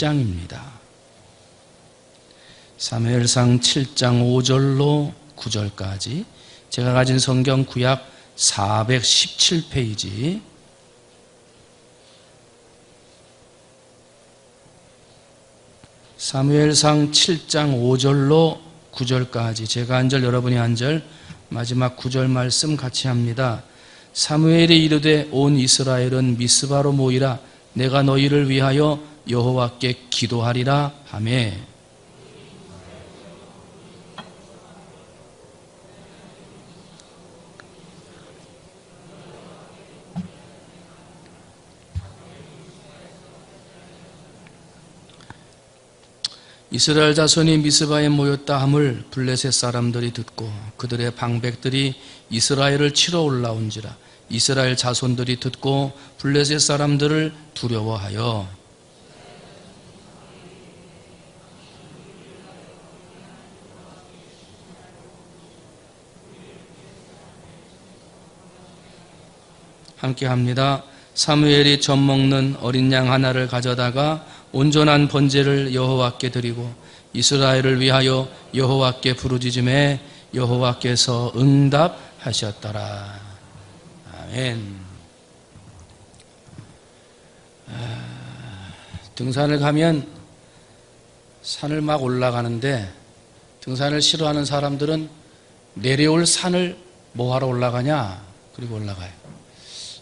7장입니다. 사무엘상 7장 5절로 9절까지 제가 가진 성경 구약 417페이지 사무엘상 7장 5절로 9절까지 제가 한 절 여러분이 한 절 마지막 9절 말씀 같이 합니다. 사무엘이 이르되 온 이스라엘은 미스바로 모이라 내가 너희를 위하여 여호와께 기도하리라. 하매 이스라엘 자손이 미스바에 모였다 함을 블레셋 사람들이 듣고 그들의 방백들이 이스라엘을 치러 올라온지라 이스라엘 자손들이 듣고 블레셋 사람들을 두려워하여 함께 합니다. 사무엘이 젖 먹는 어린 양 하나를 가져다가 온전한 번제를 여호와께 드리고 이스라엘을 위하여 여호와께 부르짖음에 여호와께서 응답하셨더라. 아멘. 아, 등산을 가면 산을 막 올라가는데 등산을 싫어하는 사람들은 내려올 산을 뭐하러 올라가냐? 그리고 올라가요.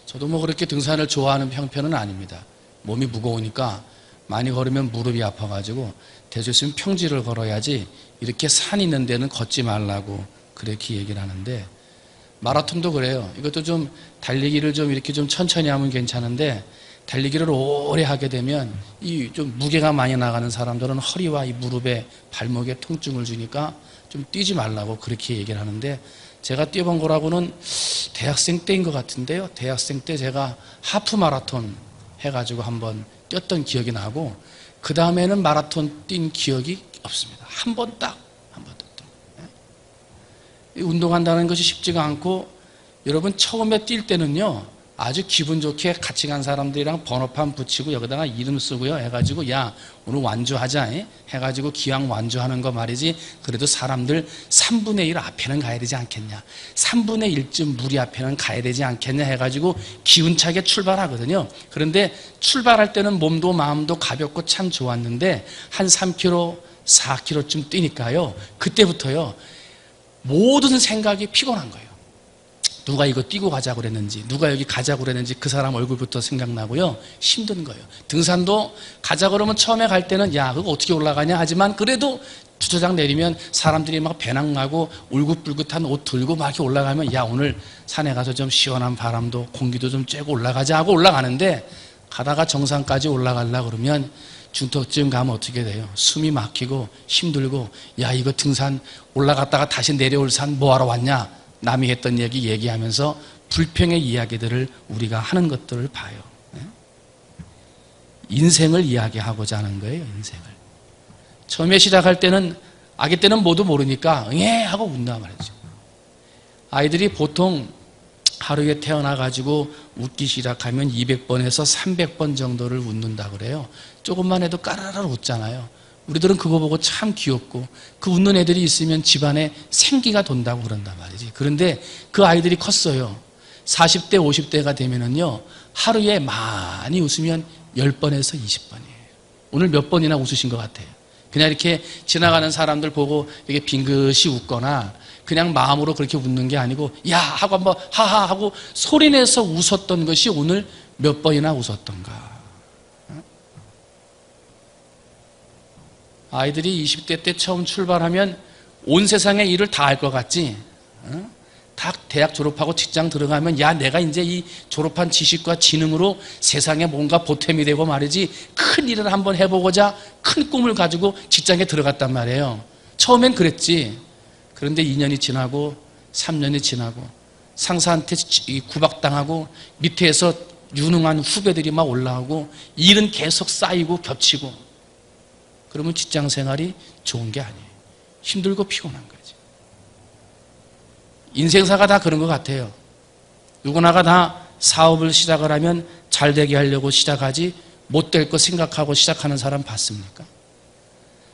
저도 뭐 그렇게 등산을 좋아하는 형편은 아닙니다. 몸이 무거우니까 많이 걸으면 무릎이 아파가지고 대수 있으면 평지를 걸어야지 이렇게 산 있는 데는 걷지 말라고 그렇게 얘기를 하는데 마라톤도 그래요. 이것도 좀 달리기를 좀 이렇게 좀 천천히 하면 괜찮은데 달리기를 오래 하게 되면 이 좀 무게가 많이 나가는 사람들은 허리와 이 무릎에 발목에 통증을 주니까 좀 뛰지 말라고 그렇게 얘기를 하는데 제가 뛰어본 거라고는 대학생 때인 것 같은데요. 대학생 때 제가 하프 마라톤 해가지고 한번 뛰었던 기억이 나고 그 다음에는 마라톤 뛴 기억이 없습니다. 한 번 딱, 한 번 딱. 예? 운동한다는 것이 쉽지가 않고 여러분 처음에 뛸 때는요 아주 기분 좋게 같이 간 사람들이랑 번호판 붙이고 여기다가 이름 쓰고요. 해가지고 야 오늘 완주하자 예? 해가지고 기왕 완주하는 거 말이지. 그래도 사람들 3분의 1 앞에는 가야 되지 않겠냐. 3분의 1쯤 무리 앞에는 가야 되지 않겠냐 해가지고 기운차게 출발하거든요. 그런데 출발할 때는 몸도 마음도 가볍고 참 좋았는데 한 3km 4km쯤 뛰니까요. 그때부터요 모든 생각이 피곤한 거예요 누가 이거 뛰고 가자고 그랬는지, 누가 여기 가자고 그랬는지 그 사람 얼굴부터 생각나고요. 힘든 거예요. 등산도 가자 그러면 처음에 갈 때는 야, 그거 어떻게 올라가냐 하지만 그래도 주차장 내리면 사람들이 막 배낭 나고 울긋불긋한 옷 들고 막 이렇게 올라가면 야, 오늘 산에 가서 좀 시원한 바람도 공기도 좀 쬐고 올라가자 하고 올라가는데 가다가 정상까지 올라가려 그러면 중턱쯤 가면 어떻게 돼요? 숨이 막히고 힘들고 야, 이거 등산 올라갔다가 다시 내려올 산 뭐하러 왔냐? 남이 했던 얘기 얘기하면서 불평의 이야기들을 우리가 하는 것들을 봐요. 네? 인생을 이야기하고자 하는 거예요, 인생을. 처음에 시작할 때는, 아기 때는 모두 모르니까, 응애! 하고 운다 말이죠. 아이들이 보통 하루에 태어나 가지고 웃기 시작하면 200번에서 300번 정도를 웃는다 그래요. 조금만 해도 까르르 웃잖아요. 우리들은 그거 보고 참 귀엽고 그 웃는 애들이 있으면 집안에 생기가 돈다고 그런단 말이지. 그런데 그 아이들이 컸어요. 40대, 50대가 되면은요, 하루에 많이 웃으면 10번에서 20번이에요. 오늘 몇 번이나 웃으신 것 같아요. 그냥 이렇게 지나가는 사람들 보고 이렇게 빙긋이 웃거나 그냥 마음으로 그렇게 웃는 게 아니고 야 하고 한번 하하 하고 소리내서 웃었던 것이 오늘 몇 번이나 웃었던가. 아이들이 20대 때 처음 출발하면 온 세상의 일을 다할것 같지? 어? 다 대학 졸업하고 직장 들어가면 야 내가 이제 이 졸업한 지식과 지능으로 세상에 뭔가 보탬이 되고 말이지 큰 일을 한번 해보고자 큰 꿈을 가지고 직장에 들어갔단 말이에요. 처음엔 그랬지. 그런데 2년이 지나고 3년이 지나고 상사한테 구박당하고 밑에서 유능한 후배들이 막 올라오고 일은 계속 쌓이고 겹치고 그러면 직장 생활이 좋은 게 아니에요. 힘들고 피곤한 거지. 인생사가 다 그런 것 같아요. 누구나가 다 사업을 시작을 하면 잘 되게 하려고 시작하지 못 될 거 생각하고 시작하는 사람 봤습니까?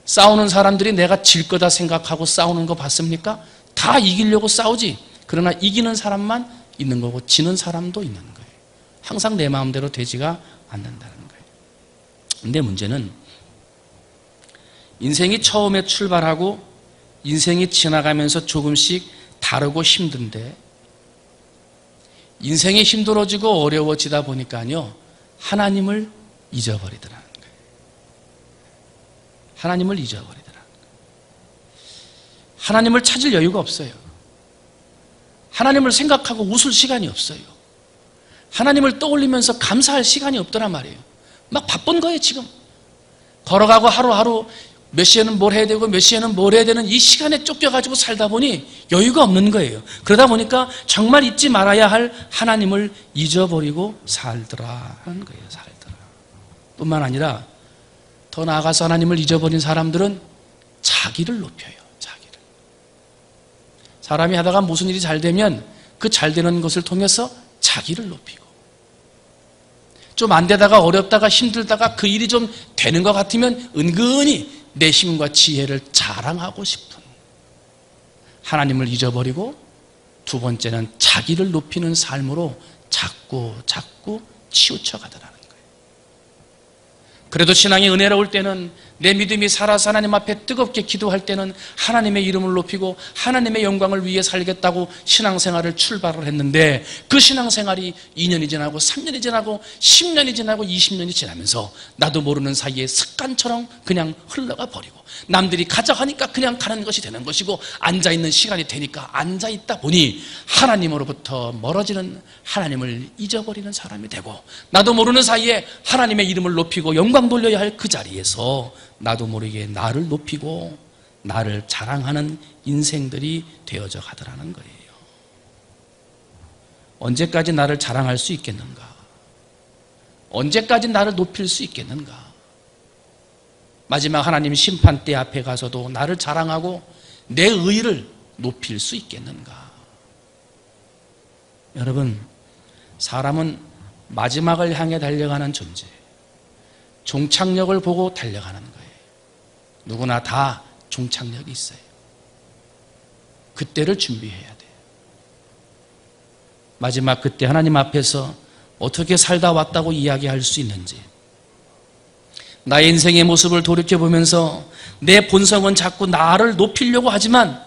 싸우는 사람들이 내가 질 거다 생각하고 싸우는 거 봤습니까? 다 이기려고 싸우지. 그러나 이기는 사람만 있는 거고 지는 사람도 있는 거예요. 항상 내 마음대로 되지가 않는다는 거예요. 근데 문제는 인생이 처음에 출발하고 인생이 지나가면서 조금씩 다르고 힘든데 인생이 힘들어지고 어려워지다 보니까요 하나님을 잊어버리더라는 거예요. 하나님을 잊어버리더라. 하나님을 찾을 여유가 없어요. 하나님을 생각하고 웃을 시간이 없어요. 하나님을 떠올리면서 감사할 시간이 없더란 말이에요. 막 바쁜 거예요, 지금. 걸어가고 하루하루 몇 시에는 뭘 해야 되고 몇 시에는 뭘 해야 되는 이 시간에 쫓겨가지고 살다 보니 여유가 없는 거예요. 그러다 보니까 정말 잊지 말아야 할 하나님을 잊어버리고 살더라 하는 거예요, 살더라. 뿐만 아니라 더 나아가서 하나님을 잊어버린 사람들은 자기를 높여요, 자기를. 사람이 하다가 무슨 일이 잘 되면 그 잘 되는 것을 통해서 자기를 높이고 좀안 되다가 어렵다가 힘들다가 그 일이 좀 되는 것 같으면 은근히 내 힘과 지혜를 자랑하고 싶은 하나님을 잊어버리고 두 번째는 자기를 높이는 삶으로 자꾸 자꾸 치우쳐 가더라는 거예요. 그래도 신앙이 은혜로울 때는 내 믿음이 살아서 하나님 앞에 뜨겁게 기도할 때는 하나님의 이름을 높이고 하나님의 영광을 위해 살겠다고 신앙생활을 출발을 했는데 그 신앙생활이 2년이 지나고 3년이 지나고 10년이 지나고 20년이 지나면서 나도 모르는 사이에 습관처럼 그냥 흘러가 버리고 남들이 가자 하니까 그냥 가는 것이 되는 것이고 앉아있는 시간이 되니까 앉아있다 보니 하나님으로부터 멀어지는 하나님을 잊어버리는 사람이 되고 나도 모르는 사이에 하나님의 이름을 높이고 영광 돌려야 할 그 자리에서 나도 모르게 나를 높이고 나를 자랑하는 인생들이 되어져 가더라는 거예요. 언제까지 나를 자랑할 수 있겠는가? 언제까지 나를 높일 수 있겠는가? 마지막 하나님 심판대 앞에 가서도 나를 자랑하고 내 의를 높일 수 있겠는가? 여러분, 사람은 마지막을 향해 달려가는 존재, 종착역을 보고 달려가는 거예요. 누구나 다 종착역이 있어요. 그때를 준비해야 돼요. 마지막 그때 하나님 앞에서 어떻게 살다 왔다고 이야기할 수 있는지, 나의 인생의 모습을 돌이켜보면서 내 본성은 자꾸 나를 높이려고 하지만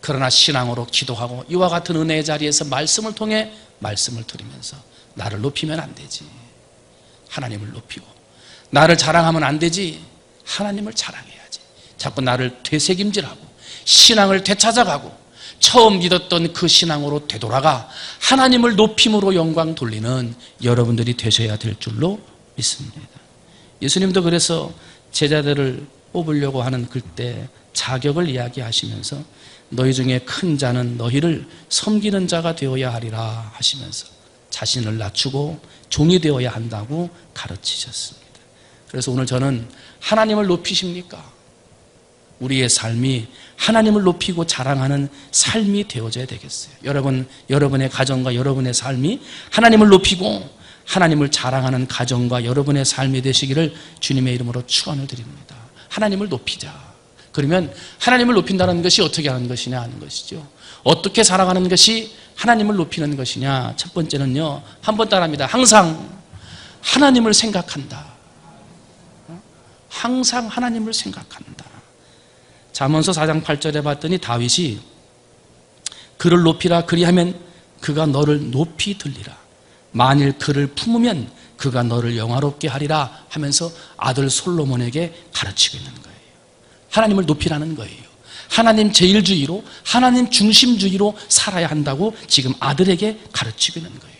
그러나 신앙으로 기도하고 이와 같은 은혜의 자리에서 말씀을 통해 말씀을 드리면서 나를 높이면 안 되지. 하나님을 높이고 나를 자랑하면 안 되지. 하나님을 자랑해야지. 자꾸 나를 되새김질하고 신앙을 되찾아가고 처음 믿었던 그 신앙으로 되돌아가 하나님을 높임으로 영광 돌리는 여러분들이 되셔야 될 줄로 믿습니다. 예수님도 그래서 제자들을 뽑으려고 하는 그때 자격을 이야기하시면서 너희 중에 큰 자는 너희를 섬기는 자가 되어야 하리라 하시면서 자신을 낮추고 종이 되어야 한다고 가르치셨습니다. 그래서 오늘 저는 하나님을 높이십니까? 우리의 삶이 하나님을 높이고 자랑하는 삶이 되어져야 되겠어요. 여러분, 여러분의 가정과 여러분의 삶이 하나님을 높이고 하나님을 자랑하는 가정과 여러분의 삶이 되시기를 주님의 이름으로 축원을 드립니다. 하나님을 높이자. 그러면 하나님을 높인다는 것이 어떻게 하는 것이냐 하는 것이죠. 어떻게 살아가는 것이 하나님을 높이는 것이냐. 첫 번째는요. 한 번 따라합니다. 항상 하나님을 생각한다. 항상 하나님을 생각한다. 잠언서 4장 8절에 봤더니 다윗이 그를 높이라 그리하면 그가 너를 높이 들리라. 만일 그를 품으면 그가 너를 영화롭게 하리라 하면서 아들 솔로몬에게 가르치고 있는 거예요. 하나님을 높이라는 거예요. 하나님 제일주의로 하나님 중심주의로 살아야 한다고 지금 아들에게 가르치고 있는 거예요.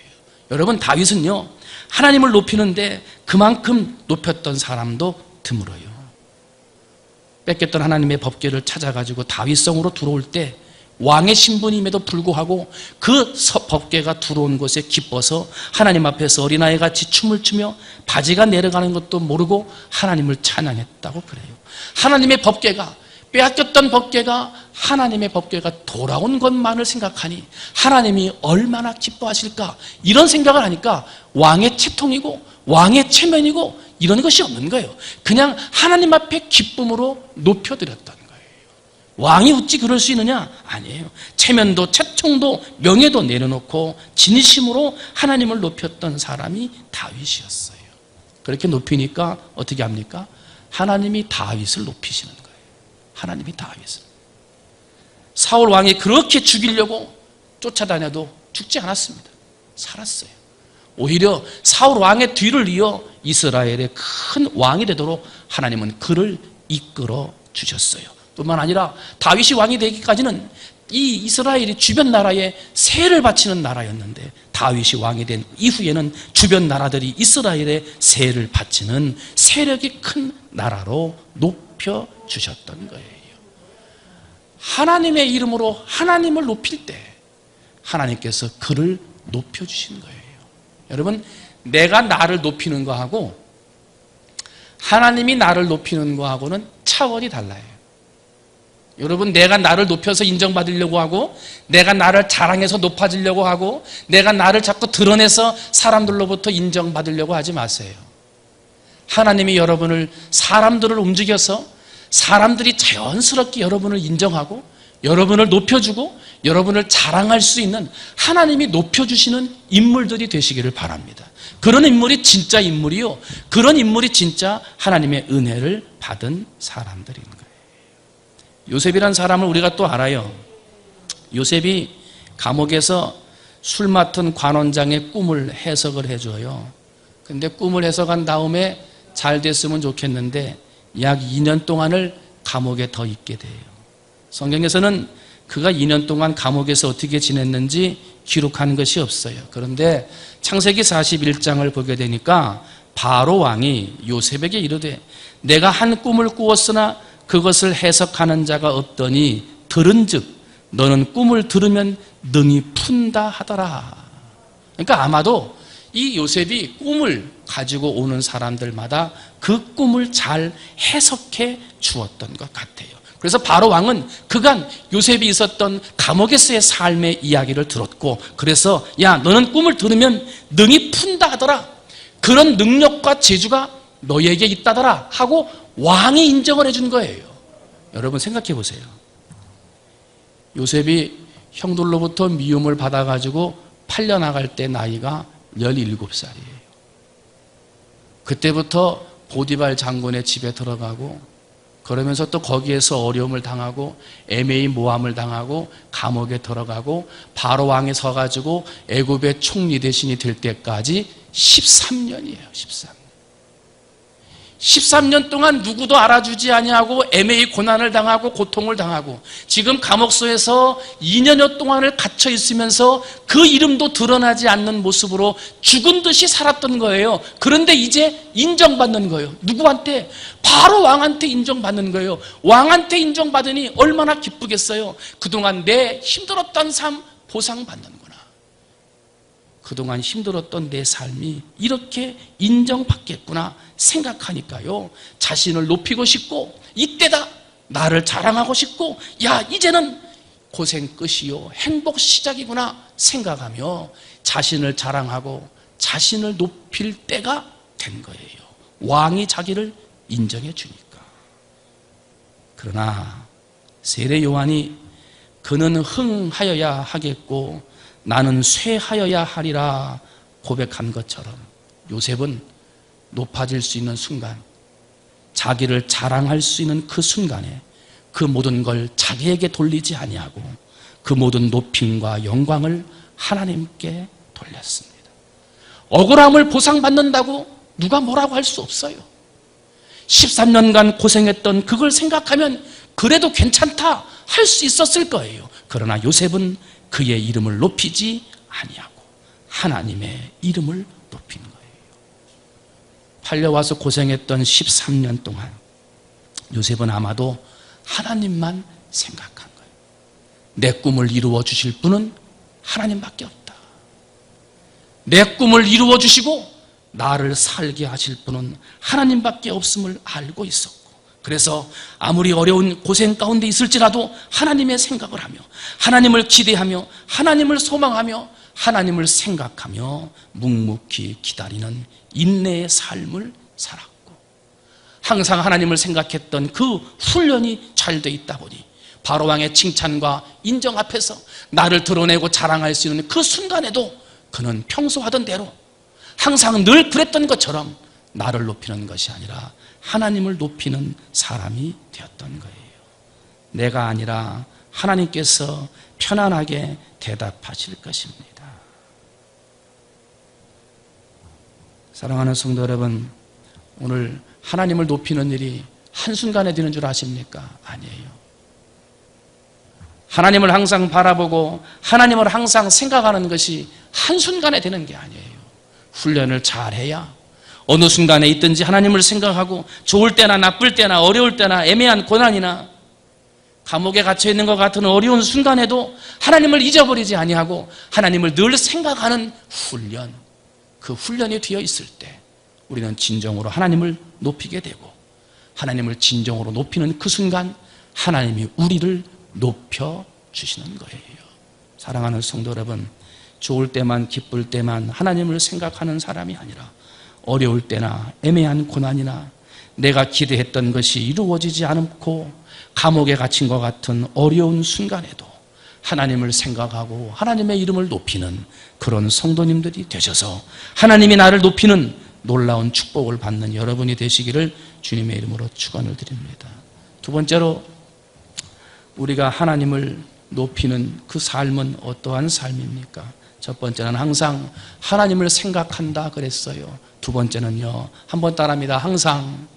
여러분 다윗은요 하나님을 높이는데 그만큼 높였던 사람도 드물어요. 뺏겼던 하나님의 법궤를 찾아가지고 다윗성으로 들어올 때 왕의 신분임에도 불구하고 그 법궤가 들어온 곳에 기뻐서 하나님 앞에서 어린아이 같이 춤을 추며 바지가 내려가는 것도 모르고 하나님을 찬양했다고 그래요. 하나님의 법궤가 빼앗겼던 법궤가 하나님의 법궤가 돌아온 것만을 생각하니 하나님이 얼마나 기뻐하실까 이런 생각을 하니까 왕의 채통이고 왕의 체면이고 이런 것이 없는 거예요. 그냥 하나님 앞에 기쁨으로 높여드렸던 거예요. 왕이 어찌 그럴 수 있느냐? 아니에요. 체면도 채통도 명예도 내려놓고 진심으로 하나님을 높였던 사람이 다윗이었어요. 그렇게 높이니까 어떻게 합니까? 하나님이 다윗을 높이시는 거예요. 하나님이 다윗을. 사울 왕이 그렇게 죽이려고 쫓아다녀도 죽지 않았습니다. 살았어요. 오히려 사울 왕의 뒤를 이어 이스라엘의 큰 왕이 되도록 하나님은 그를 이끌어 주셨어요. 뿐만 아니라 다윗이 왕이 되기까지는 이 이스라엘이 주변 나라에 세를 바치는 나라였는데 다윗이 왕이 된 이후에는 주변 나라들이 이스라엘에 세를 바치는 세력이 큰 나라로 높 여 주셨던 거예요. 하나님의 이름으로 하나님을 높일 때 하나님께서 그를 높여 주신 거예요. 여러분, 내가 나를 높이는 거하고 하나님이 나를 높이는 거하고는 차원이 달라요. 여러분, 내가 나를 높여서 인정받으려고 하고, 내가 나를 자랑해서 높아지려고 하고, 내가 나를 자꾸 드러내서 사람들로부터 인정받으려고 하지 마세요. 하나님이 여러분을, 사람들을 움직여서 사람들이 자연스럽게 여러분을 인정하고, 여러분을 높여주고, 여러분을 자랑할 수 있는 하나님이 높여주시는 인물들이 되시기를 바랍니다. 그런 인물이 진짜 인물이요. 그런 인물이 진짜 하나님의 은혜를 받은 사람들인 거예요. 요셉이란 사람을 우리가 또 알아요. 요셉이 감옥에서 술 맡은 관원장의 꿈을 해석을 해줘요. 근데 꿈을 해석한 다음에 잘 됐으면 좋겠는데 약 2년 동안을 감옥에 더 있게 돼요. 성경에서는 그가 2년 동안 감옥에서 어떻게 지냈는지 기록한 것이 없어요. 그런데 창세기 41장을 보게 되니까 바로 왕이 요셉에게 이르되 내가 한 꿈을 꾸었으나 그것을 해석하는 자가 없더니 들은즉 너는 꿈을 들으면 능히 푼다 하더라. 그러니까 아마도 이 요셉이 꿈을 가지고 오는 사람들마다 그 꿈을 잘 해석해 주었던 것 같아요. 그래서 바로 왕은 그간 요셉이 있었던 감옥에서의 삶의 이야기를 들었고 그래서 야 너는 꿈을 들으면 능히 푼다 하더라. 그런 능력과 재주가 너에게 있다더라 하고 왕이 인정을 해준 거예요. 여러분 생각해 보세요. 요셉이 형들로부터 미움을 받아가지고 팔려나갈 때 나이가 17살이에요. 그때부터 보디발 장군의 집에 들어가고 그러면서 또 거기에서 어려움을 당하고 애매히 모함을 당하고 감옥에 들어가고 바로 왕에 서가지고 애굽의 총리 대신이 될 때까지 13년이에요. 13년. 13년 동안 누구도 알아주지 아니하고 애매히 고난을 당하고 고통을 당하고 지금 감옥소에서 2년여 동안을 갇혀 있으면서 그 이름도 드러나지 않는 모습으로 죽은 듯이 살았던 거예요. 그런데 이제 인정받는 거예요. 누구한테? 바로 왕한테 인정받는 거예요. 왕한테 인정받으니 얼마나 기쁘겠어요. 그동안 내 힘들었던 삶 보상받는 거예요. 그동안 힘들었던 내 삶이 이렇게 인정받겠구나 생각하니까요. 자신을 높이고 싶고, 이때다! 나를 자랑하고 싶고, 야, 이제는 고생 끝이요. 행복 시작이구나 생각하며 자신을 자랑하고 자신을 높일 때가 된 거예요. 왕이 자기를 인정해 주니까. 그러나 세례 요한이 그는 흥하여야 하겠고 나는 쇠하여야 하리라 고백한 것처럼 요셉은 높아질 수 있는 순간, 자기를 자랑할 수 있는 그 순간에 그 모든 걸 자기에게 돌리지 아니하고 그 모든 높임과 영광을 하나님께 돌렸습니다. 억울함을 보상받는다고 누가 뭐라고 할 수 없어요. 13년간 고생했던 그걸 생각하면 그래도 괜찮다 할 수 있었을 거예요. 그러나 요셉은 그의 이름을 높이지 아니하고 하나님의 이름을 높인 거예요. 팔려와서 고생했던 13년 동안 요셉은 아마도 하나님만 생각한 거예요. 내 꿈을 이루어 주실 분은 하나님밖에 없다. 내 꿈을 이루어 주시고 나를 살게 하실 분은 하나님밖에 없음을 알고 있었고 그래서 아무리 어려운 고생 가운데 있을지라도 하나님의 생각을 하며 하나님을 기대하며 하나님을 소망하며 하나님을 생각하며 묵묵히 기다리는 인내의 삶을 살았고 항상 하나님을 생각했던 그 훈련이 잘 돼 있다 보니 바로 왕의 칭찬과 인정 앞에서 나를 드러내고 자랑할 수 있는 그 순간에도 그는 평소 하던 대로 항상 늘 그랬던 것처럼 나를 높이는 것이 아니라 하나님을 높이는 사람이 되었던 거예요. 내가 아니라 하나님께서 편안하게 대답하실 것입니다. 사랑하는 성도 여러분, 오늘 하나님을 높이는 일이 한순간에 되는 줄 아십니까? 아니에요. 하나님을 항상 바라보고 하나님을 항상 생각하는 것이 한순간에 되는 게 아니에요. 훈련을 잘 해야 어느 순간에 있든지 하나님을 생각하고 좋을 때나 나쁠 때나 어려울 때나 애매한 고난이나 감옥에 갇혀 있는 것 같은 어려운 순간에도 하나님을 잊어버리지 아니하고 하나님을 늘 생각하는 훈련. 그 훈련이 되어 있을 때 우리는 진정으로 하나님을 높이게 되고 하나님을 진정으로 높이는 그 순간 하나님이 우리를 높여 주시는 거예요. 사랑하는 성도 여러분, 좋을 때만 기쁠 때만 하나님을 생각하는 사람이 아니라 어려울 때나 애매한 고난이나 내가 기대했던 것이 이루어지지 않고 감옥에 갇힌 것 같은 어려운 순간에도 하나님을 생각하고 하나님의 이름을 높이는 그런 성도님들이 되셔서 하나님이 나를 높이는 놀라운 축복을 받는 여러분이 되시기를 주님의 이름으로 축원을 드립니다. 두 번째로 우리가 하나님을 높이는 그 삶은 어떠한 삶입니까? 첫 번째는 항상 하나님을 생각한다 그랬어요. 두 번째는요. 한번 따라합니다. 항상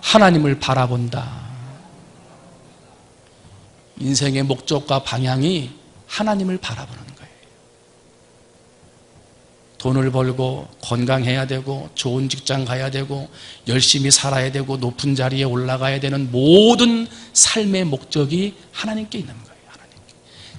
하나님을 바라본다. 인생의 목적과 방향이 하나님을 바라보는 거예요. 돈을 벌고 건강해야 되고 좋은 직장 가야 되고 열심히 살아야 되고 높은 자리에 올라가야 되는 모든 삶의 목적이 하나님께 있는 거예요.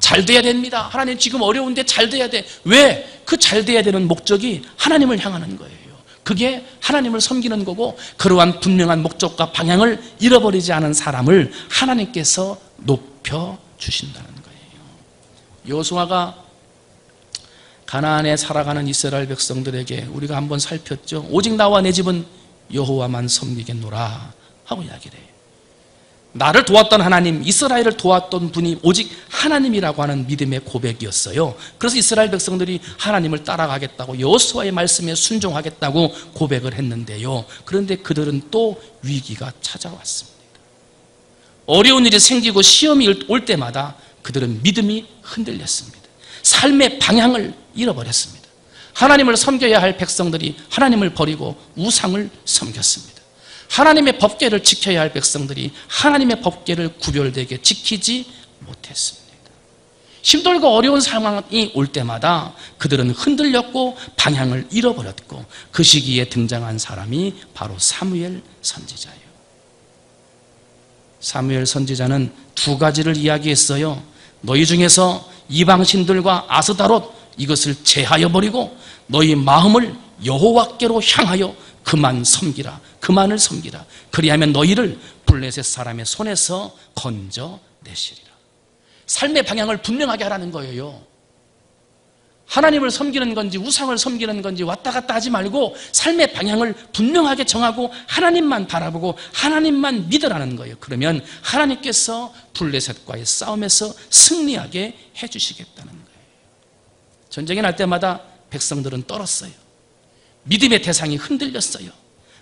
잘 돼야 됩니다. 하나님 지금 어려운데 잘 돼야 돼. 왜? 그 잘 돼야 되는 목적이 하나님을 향하는 거예요. 그게 하나님을 섬기는 거고 그러한 분명한 목적과 방향을 잃어버리지 않은 사람을 하나님께서 높여 주신다는 거예요. 여호수아가 가나안에 살아가는 이스라엘 백성들에게 우리가 한번 살폈죠. 오직 나와 내 집은 여호와만 섬기겠노라 하고 이야기를 해요. 나를 도왔던 하나님, 이스라엘을 도왔던 분이 오직 하나님이라고 하는 믿음의 고백이었어요. 그래서 이스라엘 백성들이 하나님을 따라가겠다고 여호수아의 말씀에 순종하겠다고 고백을 했는데요. 그런데 그들은 또 위기가 찾아왔습니다. 어려운 일이 생기고 시험이 올 때마다 그들은 믿음이 흔들렸습니다. 삶의 방향을 잃어버렸습니다. 하나님을 섬겨야 할 백성들이 하나님을 버리고 우상을 섬겼습니다. 하나님의 법계를 지켜야 할 백성들이 하나님의 법계를 구별되게 지키지 못했습니다. 힘들고 어려운 상황이 올 때마다 그들은 흔들렸고 방향을 잃어버렸고 그 시기에 등장한 사람이 바로 사무엘 선지자예요. 사무엘 선지자는 두 가지를 이야기했어요. 너희 중에서 이방신들과 아스다롯 이것을 제하여 버리고 너희 마음을 여호와께로 향하여 그만 섬기라. 그만을 섬기라. 그리하면 너희를 블레셋 사람의 손에서 건져 내시리라. 삶의 방향을 분명하게 하라는 거예요. 하나님을 섬기는 건지 우상을 섬기는 건지 왔다 갔다 하지 말고 삶의 방향을 분명하게 정하고 하나님만 바라보고 하나님만 믿으라는 거예요. 그러면 하나님께서 블레셋과의 싸움에서 승리하게 해주시겠다는 거예요. 전쟁이 날 때마다 백성들은 떨었어요. 믿음의 대상이 흔들렸어요.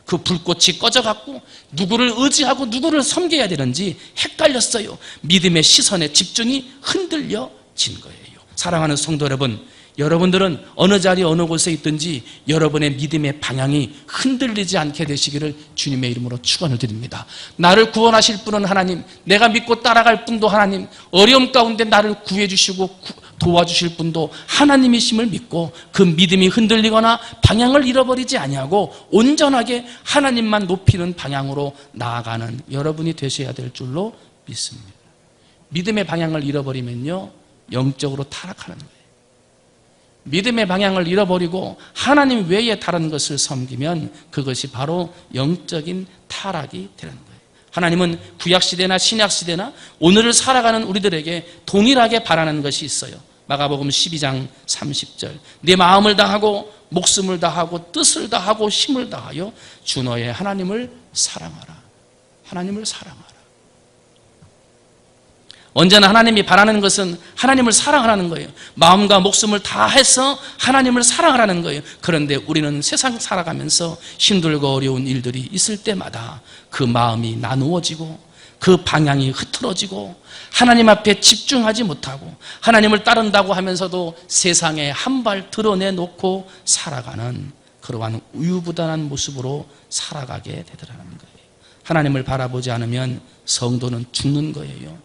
그 불꽃이 꺼져갖고 누구를 의지하고 누구를 섬겨야 되는지 헷갈렸어요. 믿음의 시선의 집중이 흔들려진 거예요. 사랑하는 성도 여러분, 여러분들은 어느 자리 어느 곳에 있든지 여러분의 믿음의 방향이 흔들리지 않게 되시기를 주님의 이름으로 축원을 드립니다. 나를 구원하실 분은 하나님, 내가 믿고 따라갈 분도 하나님, 어려움 가운데 나를 구해 주시고 도와주실 분도 하나님이심을 믿고 그 믿음이 흔들리거나 방향을 잃어버리지 아니하고 온전하게 하나님만 높이는 방향으로 나아가는 여러분이 되셔야 될 줄로 믿습니다. 믿음의 방향을 잃어버리면요 영적으로 타락하는 거예요. 믿음의 방향을 잃어버리고 하나님 외에 다른 것을 섬기면 그것이 바로 영적인 타락이 되는 거예요. 하나님은 구약시대나 신약시대나 오늘을 살아가는 우리들에게 동일하게 바라는 것이 있어요. 마가복음 12장 30절. 내 마음을 다하고 목숨을 다하고 뜻을 다하고 힘을 다하여 주 너의 하나님을 사랑하라. 하나님을 사랑하라. 언제나 하나님이 바라는 것은 하나님을 사랑하라는 거예요. 마음과 목숨을 다해서 하나님을 사랑하라는 거예요. 그런데 우리는 세상 살아가면서 힘들고 어려운 일들이 있을 때마다 그 마음이 나누어지고 그 방향이 흐트러지고 하나님 앞에 집중하지 못하고 하나님을 따른다고 하면서도 세상에 한 발 드러내놓고 살아가는 그러한 우유부단한 모습으로 살아가게 되더라는 거예요. 하나님을 바라보지 않으면 성도는 죽는 거예요.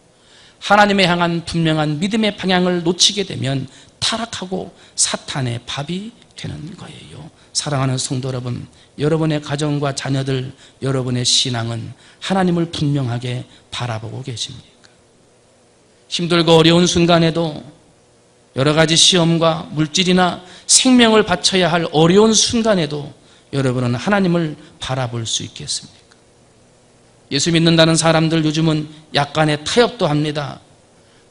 하나님에 향한 분명한 믿음의 방향을 놓치게 되면 타락하고 사탄의 밥이 되는 거예요. 사랑하는 성도 여러분, 여러분의 가정과 자녀들, 여러분의 신앙은 하나님을 분명하게 바라보고 계십니까? 힘들고 어려운 순간에도 여러 가지 시험과 물질이나 생명을 바쳐야 할 어려운 순간에도 여러분은 하나님을 바라볼 수 있겠습니까? 예수 믿는다는 사람들 요즘은 약간의 타협도 합니다.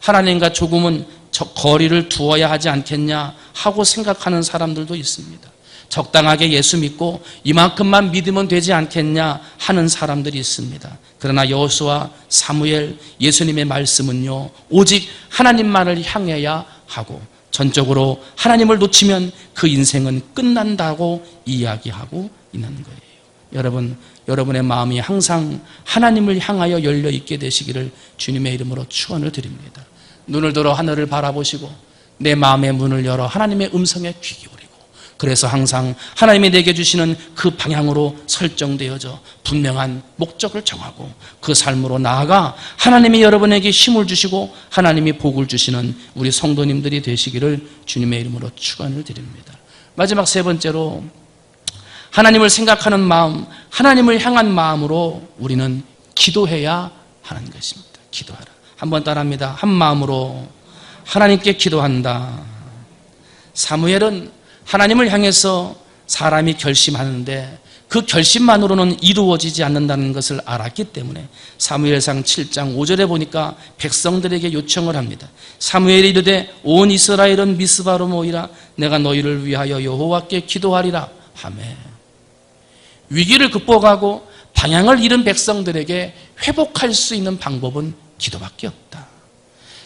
하나님과 조금은 거리를 두어야 하지 않겠냐 하고 생각하는 사람들도 있습니다. 적당하게 예수 믿고 이만큼만 믿으면 되지 않겠냐 하는 사람들이 있습니다. 그러나 여호수아 사무엘 예수님의 말씀은요 오직 하나님만을 향해야 하고 전적으로 하나님을 놓치면 그 인생은 끝난다고 이야기하고 있는 거예요. 여러분 여러분의 마음이 항상 하나님을 향하여 열려 있게 되시기를 주님의 이름으로 축원을 드립니다. 눈을 들어 하늘을 바라보시고 내 마음의 문을 열어 하나님의 음성에 귀 기울이고 그래서 항상 하나님이 내게 주시는 그 방향으로 설정되어져 분명한 목적을 정하고 그 삶으로 나아가 하나님이 여러분에게 힘을 주시고 하나님이 복을 주시는 우리 성도님들이 되시기를 주님의 이름으로 축원을 드립니다. 마지막 세 번째로 하나님을 생각하는 마음, 하나님을 향한 마음으로 우리는 기도해야 하는 것입니다. 기도하라. 한번 따라합니다. 한 마음으로 하나님께 기도한다. 사무엘은 하나님을 향해서 사람이 결심하는데 그 결심만으로는 이루어지지 않는다는 것을 알았기 때문에 사무엘상 7장 5절에 보니까 백성들에게 요청을 합니다. 사무엘이 이르되 온 이스라엘은 미스바로 모이라 내가 너희를 위하여 여호와께 기도하리라 하매 위기를 극복하고 방향을 잃은 백성들에게 회복할 수 있는 방법은 기도밖에 없다.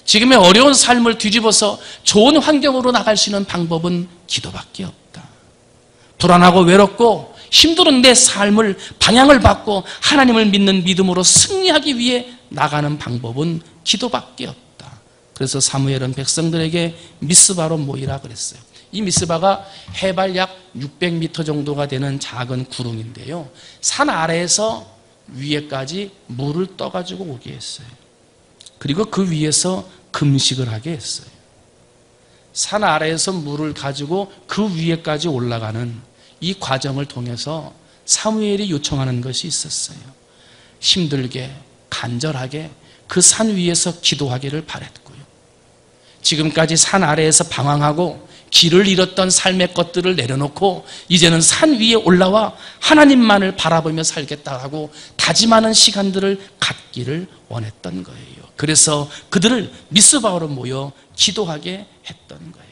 지금의 어려운 삶을 뒤집어서 좋은 환경으로 나갈 수 있는 방법은 기도밖에 없다. 불안하고 외롭고 힘든 내 삶을 방향을 받고 하나님을 믿는 믿음으로 승리하기 위해 나가는 방법은 기도밖에 없다. 그래서 사무엘은 백성들에게 미스바로 모이라 그랬어요. 이 미스바가 해발 약 600m 정도가 되는 작은 구름인데요. 산 아래에서 위에까지 물을 떠가지고 오게 했어요. 그리고 그 위에서 금식을 하게 했어요. 산 아래에서 물을 가지고 그 위에까지 올라가는 이 과정을 통해서 사무엘이 요청하는 것이 있었어요. 힘들게, 간절하게 그 산 위에서 기도하기를 바랬고요. 지금까지 산 아래에서 방황하고 길을 잃었던 삶의 것들을 내려놓고 이제는 산 위에 올라와 하나님만을 바라보며 살겠다고 다짐하는 시간들을 갖기를 원했던 거예요. 그래서 그들을 미스바오로 모여 기도하게 했던 거예요.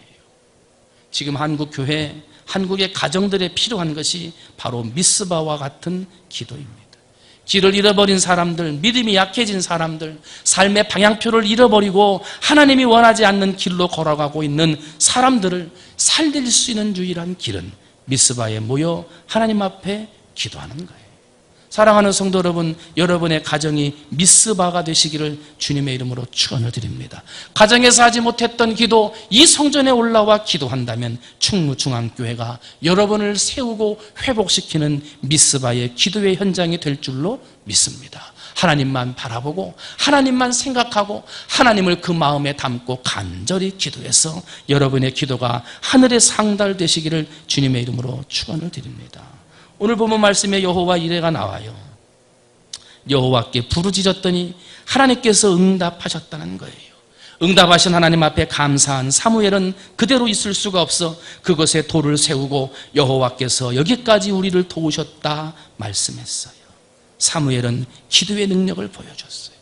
지금 한국 교회, 한국의 가정들에 필요한 것이 바로 미스바와 같은 기도입니다. 길을 잃어버린 사람들, 믿음이 약해진 사람들, 삶의 방향표를 잃어버리고 하나님이 원하지 않는 길로 걸어가고 있는 사람들을 살릴 수 있는 유일한 길은 미스바에 모여 하나님 앞에 기도하는 거예요. 사랑하는 성도 여러분, 여러분의 가정이 미스바가 되시기를 주님의 이름으로 축원을 드립니다. 가정에서 하지 못했던 기도, 이 성전에 올라와 기도한다면 충무중앙교회가 여러분을 세우고 회복시키는 미스바의 기도의 현장이 될 줄로 믿습니다. 하나님만 바라보고 하나님만 생각하고 하나님을 그 마음에 담고 간절히 기도해서 여러분의 기도가 하늘에 상달 되시기를 주님의 이름으로 축원을 드립니다. 오늘 보면 말씀에 여호와 이래가 나와요. 여호와께 부르짖었더니 하나님께서 응답하셨다는 거예요. 응답하신 하나님 앞에 감사한 사무엘은 그대로 있을 수가 없어 그것에 돌을 세우고 여호와께서 여기까지 우리를 도우셨다 말씀했어요. 사무엘은 기도의 능력을 보여줬어요.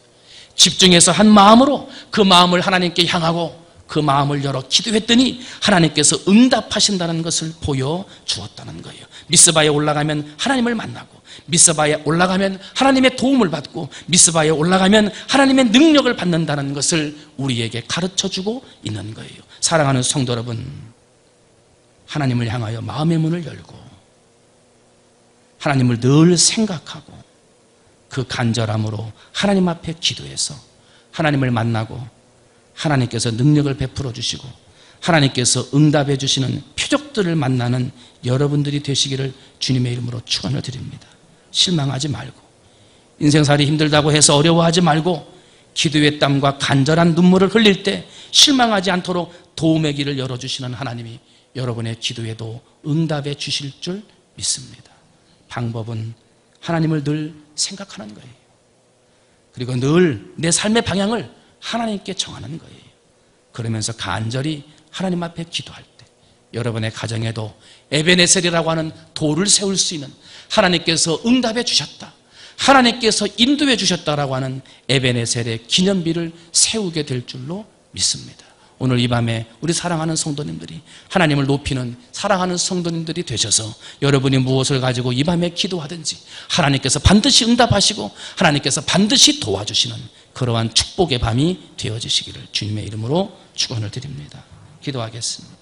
집중해서 한 마음으로 그 마음을 하나님께 향하고 그 마음을 열어 기도했더니 하나님께서 응답하신다는 것을 보여주었다는 거예요. 미스바에 올라가면 하나님을 만나고 미스바에 올라가면 하나님의 도움을 받고 미스바에 올라가면 하나님의 능력을 받는다는 것을 우리에게 가르쳐주고 있는 거예요. 사랑하는 성도 여러분, 하나님을 향하여 마음의 문을 열고 하나님을 늘 생각하고 그 간절함으로 하나님 앞에 기도해서 하나님을 만나고 하나님께서 능력을 베풀어 주시고 하나님께서 응답해 주시는 표적들을 만나는 여러분들이 되시기를 주님의 이름으로 축원을 드립니다. 실망하지 말고 인생살이 힘들다고 해서 어려워하지 말고 기도의 땀과 간절한 눈물을 흘릴 때 실망하지 않도록 도움의 길을 열어주시는 하나님이 여러분의 기도에도 응답해 주실 줄 믿습니다. 방법은 하나님을 늘 생각하는 거예요. 그리고 늘 내 삶의 방향을 하나님께 정하는 거예요. 그러면서 간절히 하나님 앞에 기도할 때 여러분의 가정에도 에베네셀이라고 하는 돌을 세울 수 있는 하나님께서 응답해 주셨다. 하나님께서 인도해 주셨다라고 하는 에베네셀의 기념비를 세우게 될 줄로 믿습니다. 오늘 이 밤에 우리 사랑하는 성도님들이 하나님을 높이는 사랑하는 성도님들이 되셔서 여러분이 무엇을 가지고 이 밤에 기도하든지 하나님께서 반드시 응답하시고 하나님께서 반드시 도와주시는 그러한 축복의 밤이 되어지시기를 주님의 이름으로 축원을 드립니다. 기도하겠습니다.